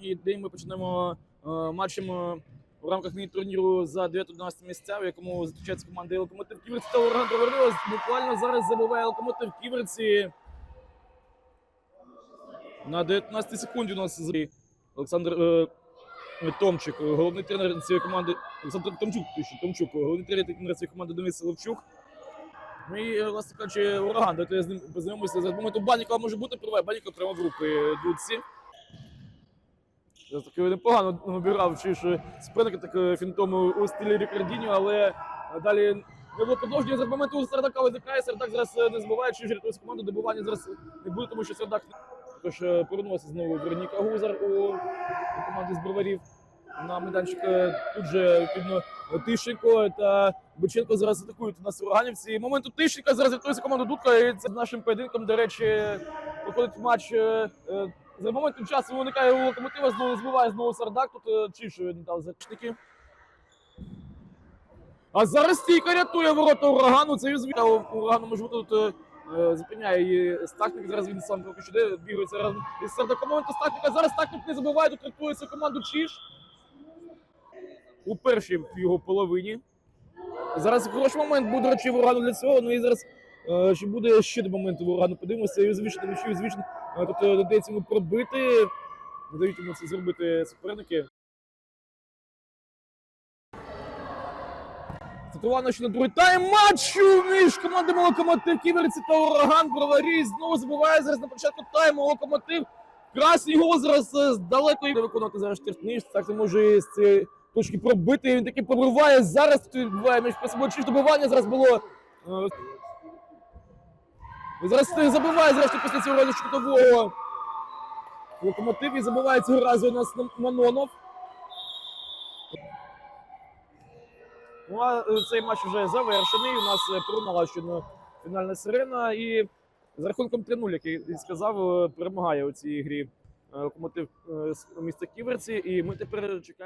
І день ми почнемо е, матчем е, в рамках міні-турніру за 9-12 місця, в якому зустрічаються команда Локомотив Ківерці та Ураган Товерлос. Буквально зараз забуває Локомотив Ківерці. На 19 секунді у нас Олександр е, Томчик, головний тренер цієї команди. Олександр Томчук, Томчук, головний тренер цієї команди Денис Левчук. Ну і, е, власне кажучи, ураган. Давайте я з ним познайомимося. За моменту Банікова може бути приве. Баніков прямо в групи Дудці. Я таки непогано обіграв, чи ж спринтер так е, фінтом у стилі Рікардіньо, але далі не було продовження. За моменту Сердака виникає. Сердак зараз е, не збиває, чи ж команду. Добивання зараз не буде, тому що Сердак також е, повернувся знову Вероніка Гузар у команді з броварів. На майданчик е, тут же відповідно Тищенко та Биченко зараз атакують у нас ураганівці. Моменту Тищенка зараз рятується команда Дудка. І це з нашим поєдинком, до речі, проходить матч. е, е, За моментом часу виникає у локомотива, знову збиває знову Сардак. Тут е, Чишу не дав захисники. А зараз стійка рятує ворота урагану. Це звіта урагану може тут. е, е, Зупиняє її Стахник, зараз він сам що йде, бігається разом із Сардаком. Моменту Стахника, зараз Стахник не забиває, тут рятується команду Чиш у першій його половині. Зараз хороший момент буде, речі, урагану для цього. Ну і зараз е, буде ще до моменту урагану. Подивимося, і звісно, м'ячів, звісно, е, тут е, додається йому пробити. Не дають йому це зробити суперники. Стартувано ще на другий тайм матчу між командами Локомотив Ківерці та Ураган Броварі. Знову забиває зараз на початку тайму Локомотив. Красний гол зараз е, здалеко і виконати зараз штрафний. Так це може з цієї точки пробити. Він таки пробиває. Зараз відбуває між собою чи добивання зараз було. е, Зараз забиває зрештою після цього разу шкутового. Локомотив і забиває цього разу у нас Манонов. Ну а е, цей матч вже завершений. У нас е, пролунала щойно фінальна сирена. І з рахунком 3-0, який я сказав, перемагає у цій грі локомотив міста Ківерці. І ми тепер чекаємо.